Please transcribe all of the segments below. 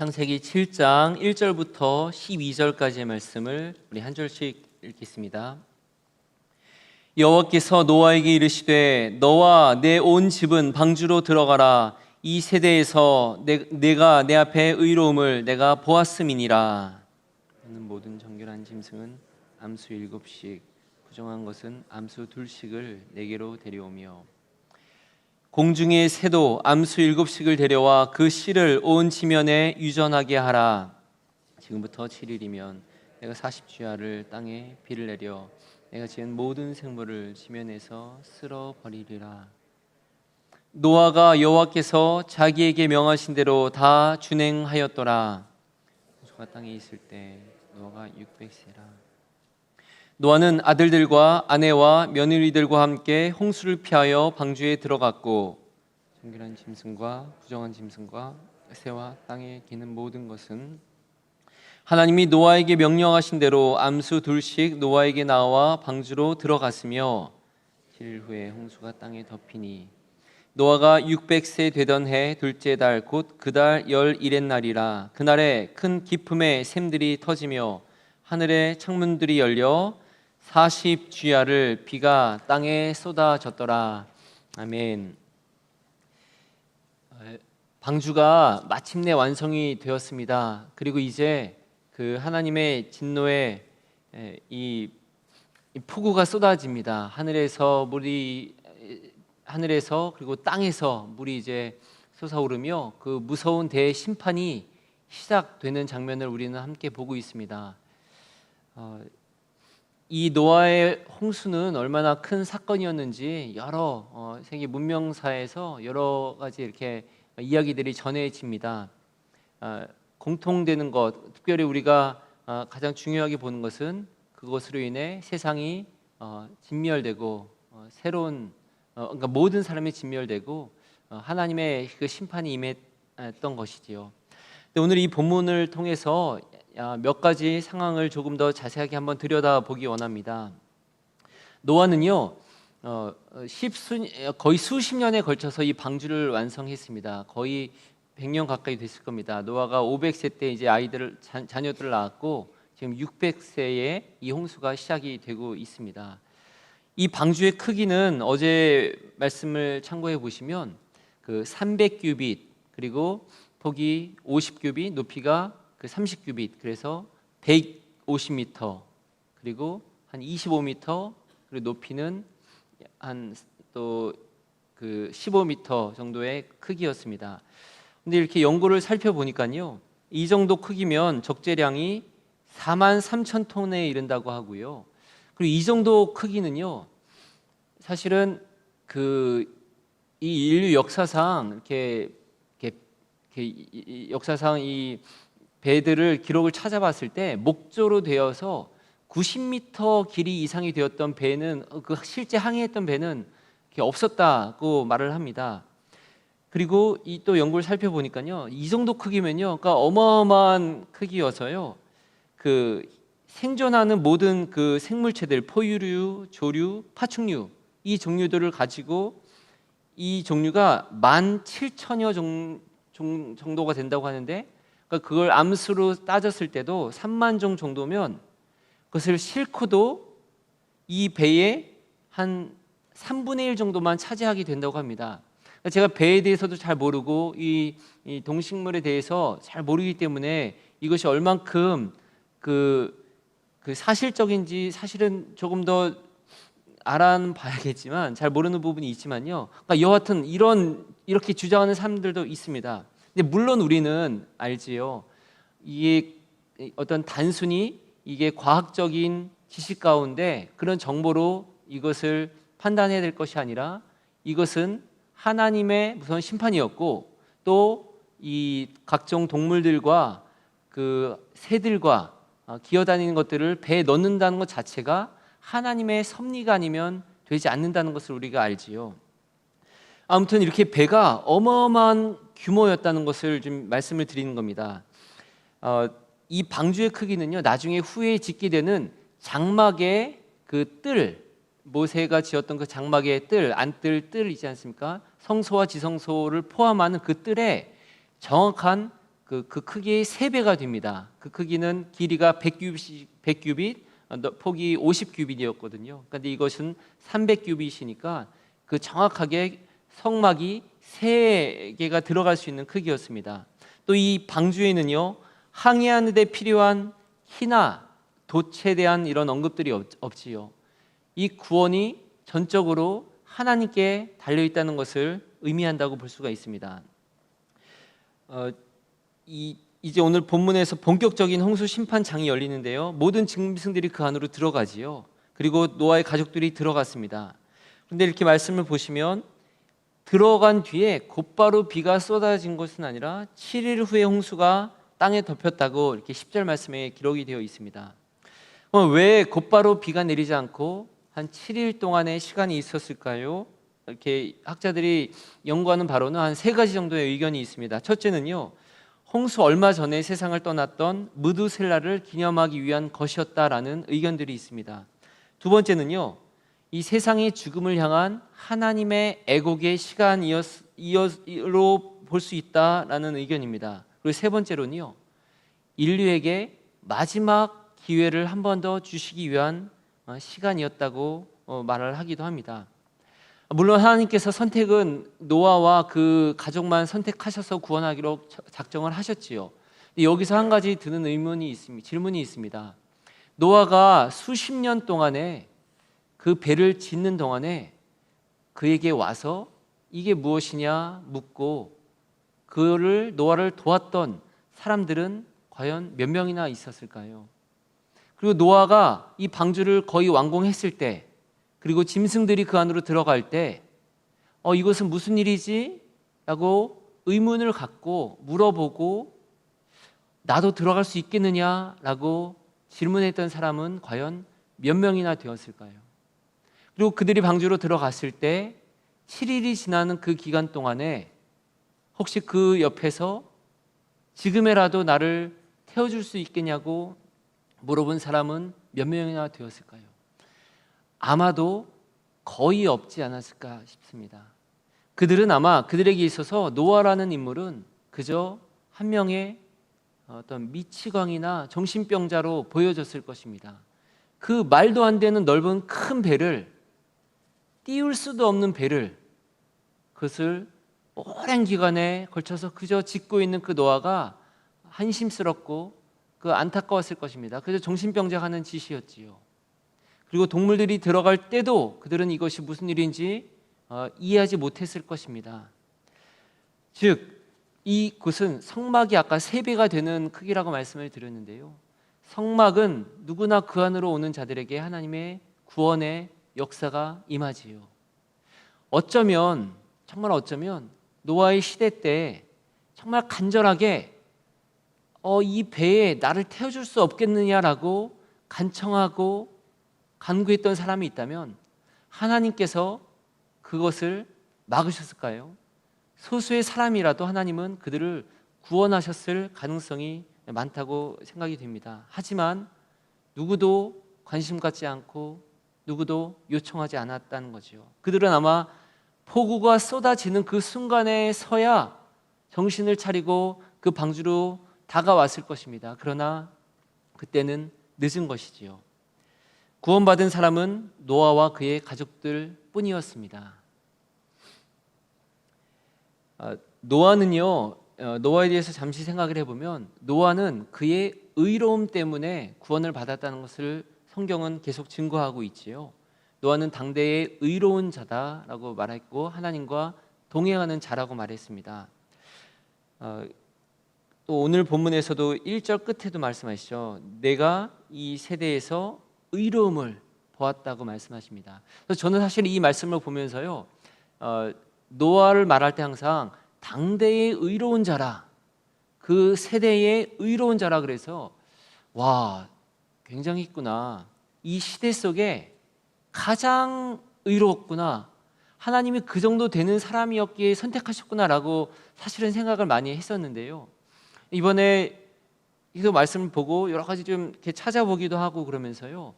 창세기 7장 1절부터 12절까지의 말씀을 우리 한 절씩 읽겠습니다. 여호와께서 노아에게 이르시되 너와 내 온 집은 방주로 들어가라 이 세대에서 내, 내가 내 앞에 의로움을 내가 보았음이니라 모든 정결한 짐승은 암수 일곱씩 부정한 것은 암수 둘씩을 내게로 데려오며 공중의 새도 암수 일곱씩을 데려와 그 씨를 온 지면에 유전하게 하라. 지금부터 7일이면 내가 40주야를 땅에 비를 내려 내가 지은 모든 생물을 지면에서 쓸어 버리리라. 노아가 여호와께서 자기에게 명하신 대로 다 준행하였더라. 홍수가 땅에 있을 때 노아가 600세라. 노아는 아들들과 아내와 며느리들과 함께 홍수를 피하여 방주에 들어갔고 정결한 짐승과 부정한 짐승과 새와 땅에 기는 모든 것은 하나님이 노아에게 명령하신 대로 암수 둘씩 노아에게 나와 방주로 들어갔으며 7일 후에 홍수가 땅에 덮이니 노아가 600세 되던 해 둘째 달 곧 그 달 열일의 날이라 그날에 큰 기품의 샘들이 터지며 하늘의 창문들이 열려 40 주야를 비가 땅에 쏟아졌더라. 아멘. 어, 방주가 마침내 완성이 되었습니다. 그리고 이제 그 하나님의 진노의 에, 이, 이 폭우가 쏟아집니다. 하늘에서 물이 하늘에서 그리고 땅에서 물이 이제 솟아오르며 그 무서운 대 심판이 시작되는 장면을 우리는 함께 보고 있습니다. 어, 이 노아의 홍수는 얼마나 큰 사건이었는지 여러 어, 세계 문명사에서 여러 가지 이렇게 이야기들이 전해집니다. 어, 공통되는 것, 특별히 우리가 어, 가장 중요하게 보는 것은 그것으로 인해 세상이 어, 진멸되고 어, 새로운 어, 그러니까 모든 사람이 진멸되고 어, 하나님의 그 심판이 임했던 것이지요. 오늘 이 본문을 통해서 아, 몇 가지 상황을 조금 더 자세하게 한번 들여다보기 원합니다. 노아는요, 어, 거의 수십 년에 걸쳐서 이 방주를 완성했습니다. 거의 100년 가까이 됐을 겁니다. 노아가 500세 때 이제 아이들을 자, 자녀들을 낳았고 지금 600세에 이 홍수가 시작이 되고 있습니다. 이 방주의 크기는 어제 말씀을 참고해 보시면 그 300규빗 그리고 폭이 50규빗, 높이가 그 30규빗 그래서 150m 그리고 한 25m 그리고 높이는 한 또 그 15m 정도의 크기였습니다. 근데 이렇게 연구를 살펴보니까요. 이 정도 크기면 적재량이 4만 3천 톤에 이른다고 하고요. 그리고 이 정도 크기는요. 사실은 그 이 인류 역사상 이렇게, 이렇게, 역사상 이 배들을 기록을 찾아봤을 때 목조로 되어서 90m 길이 이상이 되었던 배는 그 실제 항해했던 배는 없었다고 말을 합니다. 그리고 이 또 연구를 살펴보니까요, 이 정도 크기면요, 그러니까 어마어마한 크기여서요, 그 생존하는 모든 그 생물체들, 포유류, 조류, 파충류 이 종류들을 가지고 이 종류가 만 7천여 종, 종, 정도가 된다고 하는데 그러니까 그걸 암수로 따졌을 때도 3만 종 정도면 그것을 싣고도 이 배의 한 3분의 1 정도만 차지하게 된다고 합니다. 그러니까 제가 배에 대해서도 잘 모르고 이, 이, 동식물에 대해서 잘 모르기 때문에 이것이 얼만큼 그, 그 사실적인지 사실은 조금 더 알아봐야겠지만 잘 모르는 부분이 있지만요. 그러니까 여하튼 이런 이렇게 주장하는 사람들도 있습니다. 근데 물론 우리는 알지요. 이게 어떤 단순히 이게 과학적인 지식 가운데 그런 정보로 이것을 판단해야 될 것이 아니라 이것은 하나님의 무슨 심판이었고 또 이 각종 동물들과 그 새들과 어, 기어다니는 것들을 배에 넣는다는 것 자체가 하나님의 섭리가 아니면 되지 않는다는 것을 우리가 알지요. 아무튼 이렇게 배가 어마어마한 규모였다는 것을 좀 말씀을 드리는 겁니다. 어, 이 방주의 크기는요 나중에 후에 짓게 되는 장막의 그 뜰, 모세가 지었던 그 장막의 뜰, 안뜰 뜰 있지 않습니까? 성소와 지성소를 포함하는 그 뜰에 정확한 그, 그 크기의 세 배가 됩니다. 그 크기는 길이가 100규빗, 100규빗 어, 너- 폭이 50규빗이었거든요. 근데 이것은 300규빗이니까 그 정확하게 성막이 세 개가 들어갈 수 있는 크기였습니다. 또 이 방주에는요 항해하는 데 필요한 희나 돛에 대한 이런 언급들이 없, 없지요. 이 구원이 전적으로 하나님께 달려 있다는 것을 의미한다고 볼 수가 있습니다. 어, 이, 이제 오늘 본문에서 본격적인 홍수 심판장이 열리는데요. 모든 짐승들이 그 안으로 들어가지요. 그리고 노아의 가족들이 들어갔습니다. 그런데 이렇게 말씀을 보시면 들어간 뒤에 곧바로 비가 쏟아진 것은 아니라 7일 후에 홍수가 땅에 덮였다고 이렇게 10절 말씀에 기록이 되어 있습니다. 어, 왜 곧바로 비가 내리지 않고 한 7일 동안의 시간이 있었을까요? 이렇게 학자들이 연구하는 바로는 한 세 가지 정도의 의견이 있습니다. 첫째는요. 홍수 얼마 전에 세상을 떠났던 무드셀라를 기념하기 위한 것이었다라는 의견들이 있습니다. 두 번째는요. 이 세상의 죽음을 향한 하나님의 애곡의 시간이었로 볼 수 있다라는 의견입니다. 그리고 세 번째로는요. 인류에게 마지막 기회를 한 번 더 주시기 위한 어, 시간이었다고 어, 말을 하기도 합니다. 물론 하나님께서 선택은 노아와 그 가족만 선택하셔서 구원하기로 작정을 하셨지요. 여기서 한 가지 드는 의문이 있습니다. 질문이 있습니다. 노아가 수십 년 동안에 그 배를 짓는 동안에 그에게 와서 이게 무엇이냐 묻고 그를 노아를 도왔던 사람들은 과연 몇 명이나 있었을까요? 그리고 노아가 이 방주를 거의 완공했을 때 그리고 짐승들이 그 안으로 들어갈 때 어, 이것은 무슨 일이지? 라고 의문을 갖고 물어보고 나도 들어갈 수 있겠느냐 라고 질문했던 사람은 과연 몇 명이나 되었을까요? 그리고 그들이 방주로 들어갔을 때 7일이 지나는 그 기간 동안에 혹시 그 옆에서 지금이라도 나를 태워줄 수 있겠냐고 물어본 사람은 몇 명이나 되었을까요? 아마도 거의 없지 않았을까 싶습니다. 그들은 아마 그들에게 있어서 노아라는 인물은 그저 한 명의 어떤 미치광이나 정신병자로 보여졌을 것입니다. 그 말도 안 되는 넓은 큰 배를 띄울 수도 없는 배를 그것을 오랜 기간에 걸쳐서 그저 짓고 있는 그 노아가 한심스럽고 그 안타까웠을 것입니다. 그저 정신병자 하는 짓이었지요. 그리고 동물들이 들어갈 때도 그들은 이것이 무슨 일인지 어, 이해하지 못했을 것입니다. 즉, 이 곳은 성막이 아까 세 배가 되는 크기라고 말씀을 드렸는데요. 성막은 누구나 그 안으로 오는 자들에게 하나님의 구원의 역사가 임하지요. 어쩌면 정말 어쩌면 노아의 시대 때 정말 간절하게 어, 이 배에 나를 태워줄 수 없겠느냐라고 간청하고 간구했던 사람이 있다면 하나님께서 그것을 막으셨을까요? 소수의 사람이라도 하나님은 그들을 구원하셨을 가능성이 많다고 생각이 됩니다. 하지만 누구도 관심 갖지 않고 누구도 요청하지 않았다는 거죠. 그들은 아마 폭우가 쏟아지는 그 순간에 서야 정신을 차리고 그 방주로 다가왔을 것입니다. 그러나 그때는 늦은 것이지요. 구원받은 사람은 노아와 그의 가족들 뿐이었습니다. 아, 노아는요, 어, 노아에 대해서 잠시 생각을 해보면 노아는 그의 의로움 때문에 구원을 받았다는 것을 성경은 계속 증거하고 있지요. 노아는 당대의 의로운 자다라고 말했고 하나님과 동행하는 자라고 말했습니다. 어, 또 오늘 본문에서도 1절 끝에도 말씀하시죠. 내가 이 세대에서 의로움을 보았다고 말씀하십니다. 그래서 저는 사실 이 말씀을 보면서요. 어, 노아를 말할 때 항상 당대의 의로운 자라 그 세대의 의로운 자라 그래서 와 굉장히 있구나 이 시대 속에 가장 의로웠구나 하나님이 그 정도 되는 사람이었기에 선택하셨구나라고 사실은 생각을 많이 했었는데요 이번에 이거 말씀을 보고 여러 가지 좀 이렇게 찾아보기도 하고 그러면서요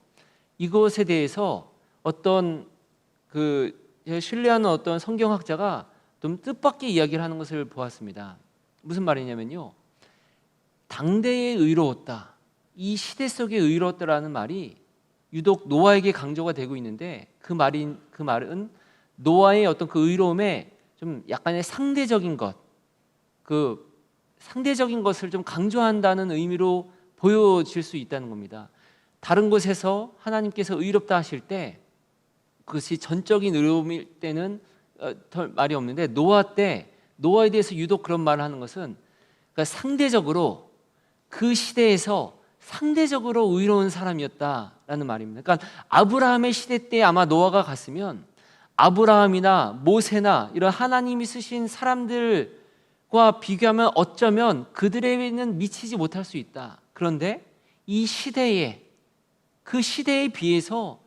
이것에 대해서 어떤 그 신뢰하는 어떤 성경학자가 좀 뜻밖의 이야기를 하는 것을 보았습니다. 무슨 말이냐면요. 당대에 의로웠다. 이 시대 속에 의로웠다라는 말이 유독 노아에게 강조가 되고 있는데 그 말인 그 말은 노아의 어떤 그 의로움에 좀 약간의 상대적인 것, 그 상대적인 것을 좀 강조한다는 의미로 보여질 수 있다는 겁니다. 다른 곳에서 하나님께서 의롭다 하실 때 그것이 전적인 의로움일 때는 어, 덜 말이 없는데 노아 때 노아에 대해서 유독 그런 말을 하는 것은 그러니까 상대적으로 그 시대에서 상대적으로 의로운 사람이었다라는 말입니다. 그러니까 아브라함의 시대 때 아마 노아가 갔으면 아브라함이나 모세나 이런 하나님이 쓰신 사람들과 비교하면 어쩌면 그들에게는 미치지 못할 수 있다. 그런데 이 시대에 그 시대에 비해서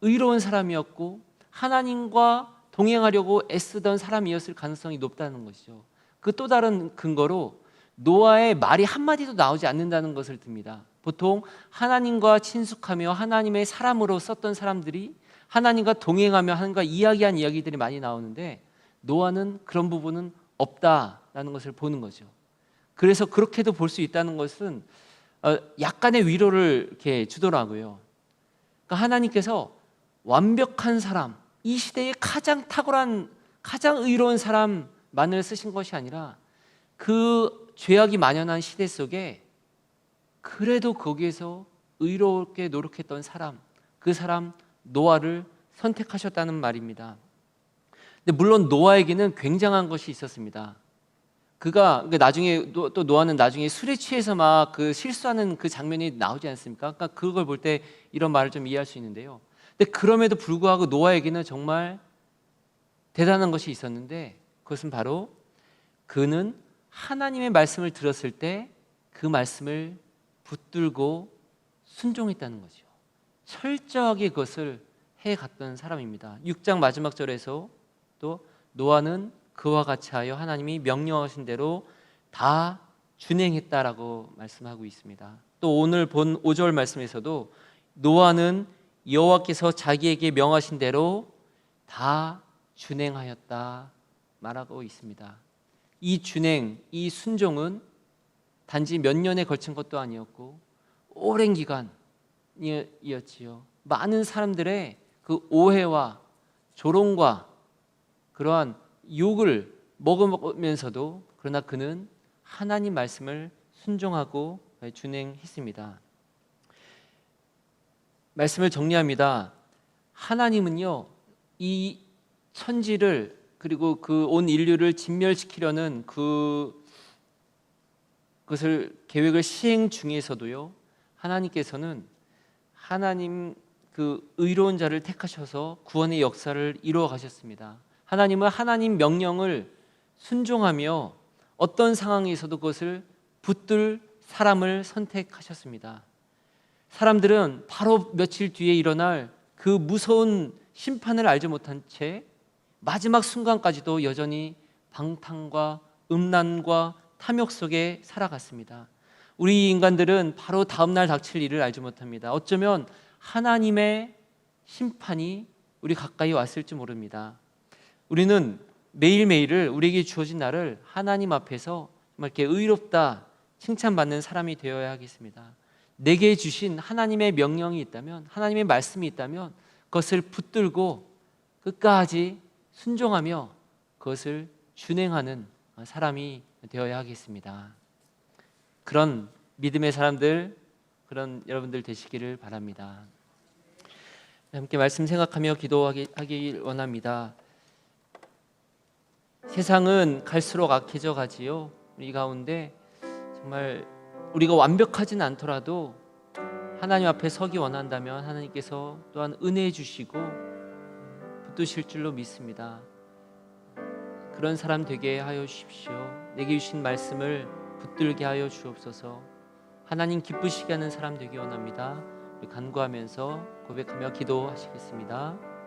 의로운 사람이었고 하나님과 동행하려고 애쓰던 사람이었을 가능성이 높다는 것이죠. 그 또 다른 근거로 노아의 말이 한마디도 나오지 않는다는 것을 듭니다. 보통 하나님과 친숙하며 하나님의 사람으로 썼던 사람들이 하나님과 동행하며 하나님과 이야기한 이야기들이 많이 나오는데 노아는 그런 부분은 없다라는 것을 보는 거죠. 그래서 그렇게도 볼 수 있다는 것은 어, 약간의 위로를 이렇게 주더라고요. 그러니까 하나님께서 완벽한 사람, 이 시대에 가장 탁월한, 가장 의로운 사람만을 쓰신 것이 아니라 그 죄악이 만연한 시대 속에 그래도 거기에서 의롭게 노력했던 사람, 그 사람 노아를 선택하셨다는 말입니다. 근데 물론 노아에게는 굉장한 것이 있었습니다. 그가 그러니까 나중에 또 노아는 나중에 술에 취해서 막 그 실수하는 그 장면이 나오지 않습니까? 그러니까 그걸 볼 때 이런 말을 좀 이해할 수 있는데요. 근데 그럼에도 불구하고 노아에게는 정말 대단한 것이 있었는데 그것은 바로 그는 하나님의 말씀을 들었을 때 그 말씀을 붙들고 순종했다는 거죠. 철저하게 그것을 해 갔던 사람입니다. 6장 마지막 절에서 또 노아는 그와 같이 하여 하나님이 명령하신 대로 다 준행했다라고 말씀하고 있습니다. 또 오늘 본 5절 말씀에서도 노아는 여호와께서 자기에게 명하신 대로 다 준행하였다 말하고 있습니다. 이 준행, 이 순종은 단지 몇 년에 걸친 것도 아니었고 오랜 기간이었지요. 많은 사람들의 그 오해와 조롱과 그러한 욕을 먹으면서도 그러나 그는 하나님 말씀을 순종하고 준행했습니다. 말씀을 정리합니다. 하나님은요, 이 천지를 그리고 그 온 인류를 진멸시키려는 그 그것을 계획을 시행 중에서도요. 하나님께서는 하나님 그 의로운 자를 택하셔서 구원의 역사를 이루어 가셨습니다. 하나님은 하나님 명령을 순종하며 어떤 상황에서도 그것을 붙들 사람을 선택하셨습니다. 사람들은 바로 며칠 뒤에 일어날 그 무서운 심판을 알지 못한 채 마지막 순간까지도 여전히 방탕과 음란과 탐욕 속에 살아갔습니다. 우리 인간들은 바로 다음 날 닥칠 일을 알지 못합니다. 어쩌면 하나님의 심판이 우리 가까이 왔을지 모릅니다. 우리는 매일매일을 우리에게 주어진 날을 하나님 앞에서 이렇게 의롭다 칭찬받는 사람이 되어야 하겠습니다. 내게 주신 하나님의 명령이 있다면 하나님의 말씀이 있다면 그것을 붙들고 끝까지 순종하며 그것을 준행하는 사람이 되어야 하겠습니다. 그런 믿음의 사람들 그런 여러분들 되시기를 바랍니다. 함께 말씀 생각하며 기도하기 원합니다. 세상은 갈수록 악해져 가지요. 이 가운데 정말 우리가 완벽하진 않더라도 하나님 앞에 서기 원한다면 하나님께서 또한 은혜 주시고 붙드실 줄로 믿습니다. 그런 사람 되게 하여 주십시오. 내게 주신 말씀을 붙들게 하여 주옵소서. 하나님 기쁘시게 하는 사람 되기 원합니다. 간구하면서 고백하며 기도하시겠습니다.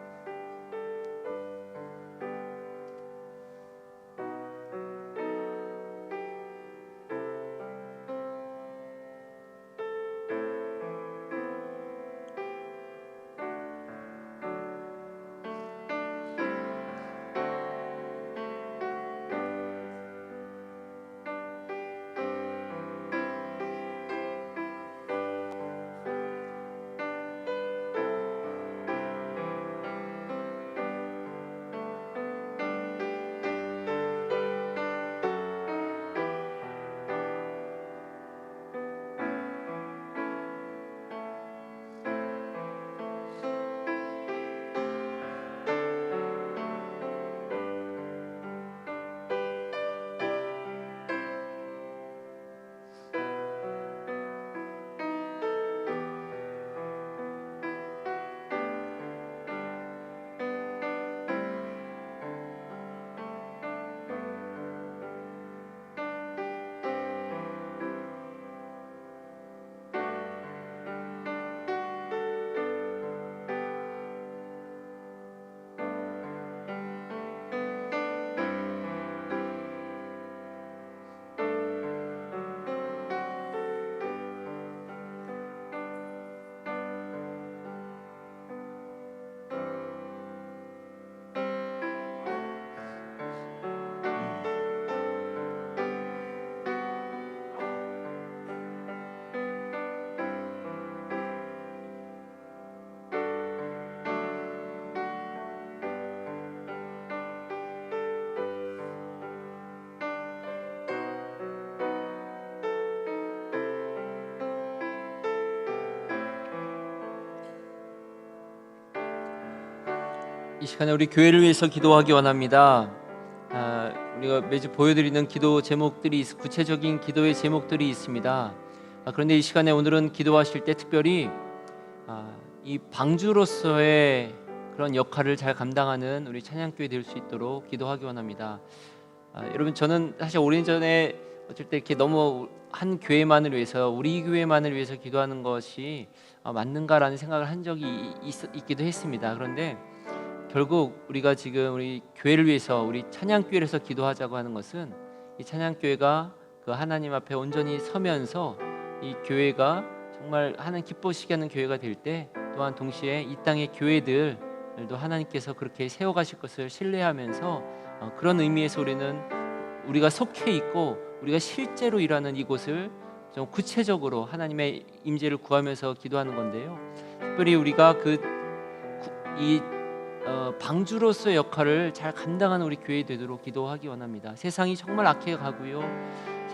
이 시간에 우리 교회를 위해서 기도하기 원합니다. 아, 우리가 매주 보여드리는 기도 제목들이 있- 구체적인 기도의 제목들이 있습니다. 아, 그런데 이 시간에 오늘은 기도하실 때 특별히 아, 이 방주로서의 그런 역할을 잘 감당하는 우리 찬양교회 될 수 있도록 기도하기 원합니다. 아, 여러분 저는 사실 오래전에 어쩔 때 이렇게 너무 한 교회만을 위해서 우리 교회만을 위해서 기도하는 것이 아, 맞는가라는 생각을 한 적이 있, 있기도 했습니다. 그런데 결국 우리가 지금 우리 교회를 위해서 우리 찬양교회에서 기도하자고 하는 것은 이 찬양교회가 그 하나님 앞에 온전히 서면서 이 교회가 정말 하나님 기뻐시게 하는 교회가 될 때 또한 동시에 이 땅의 교회들도 하나님께서 그렇게 세워가실 것을 신뢰하면서 어, 그런 의미에서 우리는 우리가 속해 있고 우리가 실제로 일하는 이곳을 좀 구체적으로 하나님의 임재를 구하면서 기도하는 건데요. 특별히 우리가 그이 어, 방주로서의 역할을 잘 감당하는 우리 교회 되도록 기도하기 원합니다. 세상이 정말 악해 가고요.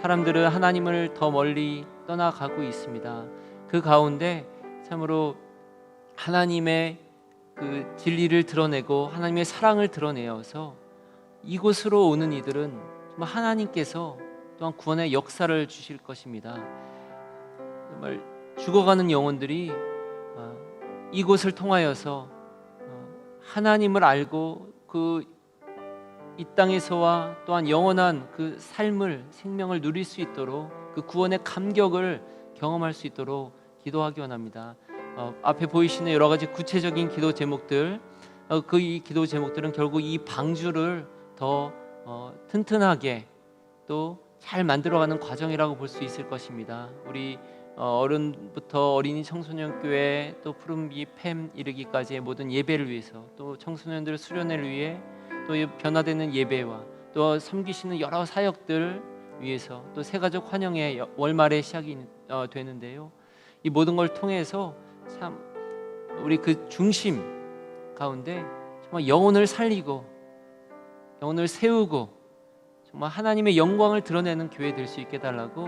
사람들은 하나님을 더 멀리 떠나가고 있습니다. 그 가운데 참으로 하나님의 그 진리를 드러내고 하나님의 사랑을 드러내어서 이곳으로 오는 이들은 정말 하나님께서 또한 구원의 역사를 주실 것입니다. 정말 죽어가는 영혼들이 어, 이곳을 통하여서 어, 하나님을 알고 그 이 땅에서와 또한 영원한 그 삶을 생명을 누릴 수 있도록 그 구원의 감격을 경험할 수 있도록 기도하기 원합니다. 어, 앞에 보이시는 여러 가지 구체적인 기도 제목들 어, 그이 기도 제목들은 결국 이 방주를 더 어, 튼튼하게 또 잘 만들어가는 과정이라고 볼 수 있을 것입니다. 우리 어, 어른부터 어린이 청소년 교회 또 푸른비 팸 이르기까지의 모든 예배를 위해서 또 청소년들 수련회를 위해 또이 변화되는 예배와 또 섬기시는 여러 사역들 위해서 또 새가족 환영의 여- 월말의 시작이 어, 되는데요. 이 모든 걸 통해서 참 우리 그 중심 가운데 정말 영혼을 살리고 영혼을 세우고 정말 하나님의 영광을 드러내는 교회 될 수 있게 달라고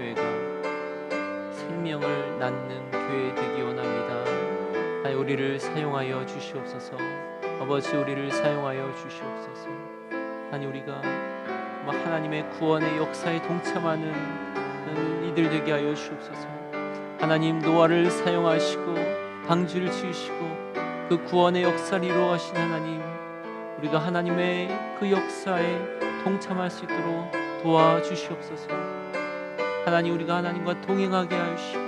이 교회가 생명을 낳는 교회 되기 원합니다. 하나님 우리를 사용하여 주시옵소서. 아버지 우리를 사용하여 주시옵소서. 하나님 우리가 정말 하나님의 구원의 역사에 동참하는 이들 되게 하여 주옵소서. 하나님 노아를 사용하시고 방주를 지으시고 그 구원의 역사를 이루어가신 하나님 우리가 하나님의 그 역사에 동참할 수 있도록 도와주시옵소서. 하나님 우리가 하나님과 동행하게 하시고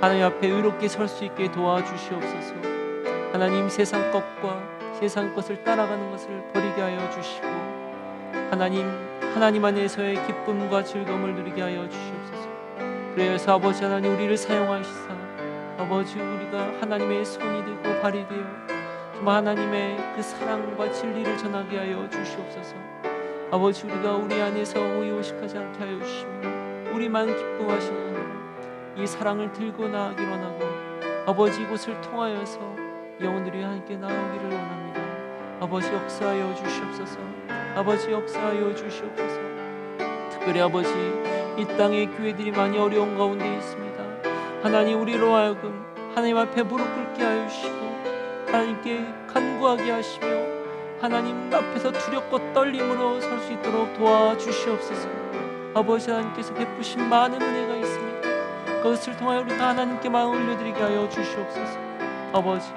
하나님 앞에 의롭게 설 수 있게 도와주시옵소서. 하나님 세상 것과 세상 것을 따라가는 것을 버리게 하여 주시고 하나님 하나님 안에서의 기쁨과 즐거움을 누리게 하여 주시옵소서. 그래서 아버지 하나님 우리를 사용하시사 아버지 우리가 하나님의 손이 되고 발이 되어 정말 하나님의 그 사랑과 진리를 전하게 하여 주시옵소서. 아버지 우리가 우리 안에서 오이오식하지 않게 하여 주시며 우리만 기뻐하시는 이 사랑을 들고 나아가길 원하고 아버지 이곳을 통하여서 영혼들이 함께 나오기를 원합니다. 아버지 역사하여 주시옵소서. 아버지 역사하여 주시옵소서. 특별히 아버지 이 땅의 교회들이 많이 어려운 가운데 있습니다. 하나님 우리로 하여금 하나님 앞에 무릎 꿇게 하여 주시고 하나님께 간구하게 하시며 하나님 앞에서 두렵고 떨림으로 설 수 있도록 도와주시옵소서. 아버지 하나님께서 베푸신 많은 은혜가 있습니다. 그것을 통하여 우리 다 하나님께 마음 올려드리게 하여 주시옵소서. 아버지,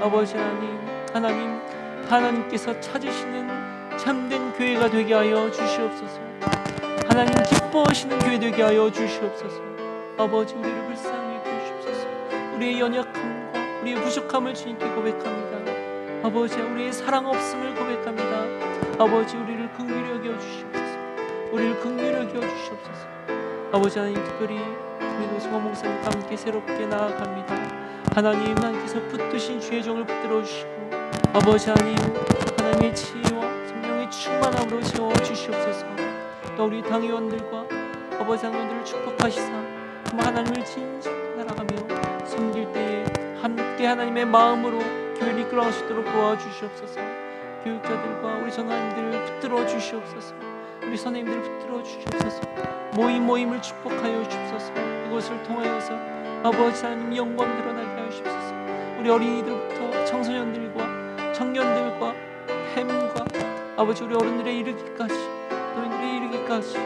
아버지 하나님, 하나님, 하나님께서 찾으시는 참된 교회가 되게 하여 주시옵소서. 하나님 기뻐하시는 교회 되게 하여 주시옵소서. 아버지 우리를 불쌍히 여겨 주시옵소서. 우리의 연약함과 우리의 부족함을 주님께 고백합니다. 아버지 우리의 사랑 없음을 고백합니다. 아버지 우리를 긍휼히 여겨 주시옵소서. 우리를 긍휼히 여겨 주시옵소서. 아버지 하나님 특별히 우리 노승호 목사님과 함께 새롭게 나아갑니다. 하나님 하나님께서 붙드신 주의 종을 붙들어 주시고 아버지 하나님 하나님의 지혜와 성령의 충만함으로 채워 주시옵소서 또 우리 당의원들과 아버지 당의원들을 축복하시사 하나님을 진실로 살아가며 섬길 때에 함께 하나님의 마음으로 교회를 이끌어가시도록 도와주시옵소서 교육자들과 우리 전하님들을 붙들어 주시옵소서 우리 선생님들을 붙들어 주시옵소서. 모임 모임을 축복하여 주옵소서. 이것을 통하여서 아버지 하나님 영광 드러나게 하시옵소서. 우리 어린이들부터 청소년들과 청년들과 햄과 아버지 우리 어른들의 이르기까지 노인들의 이르기까지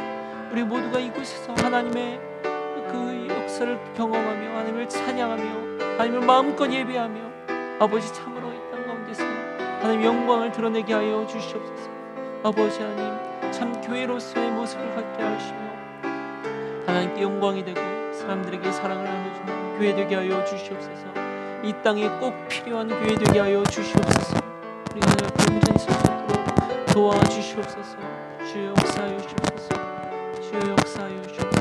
우리 모두가 이곳에서 하나님의 그 역사를 경험하며 하나님을 찬양하며 하나님을 마음껏 예배하며 아버지 참으로 이 땅 가운데서 하나님 영광을 드러내게 하여 주시옵소서 아버지 하나님 참 교회로서의 모습을 갖게 하시며 하나님께 영광이 되고 사람들에게 사랑을 나눠주는 교회 되게 하여 주시옵소서. 이 땅에 꼭 필요한 교회 되게 하여 주시옵소서. 우리가 온전히 있도록 도와주시옵소서. 주여 역사하여 주옵소서. 주여 역사하여 주옵소서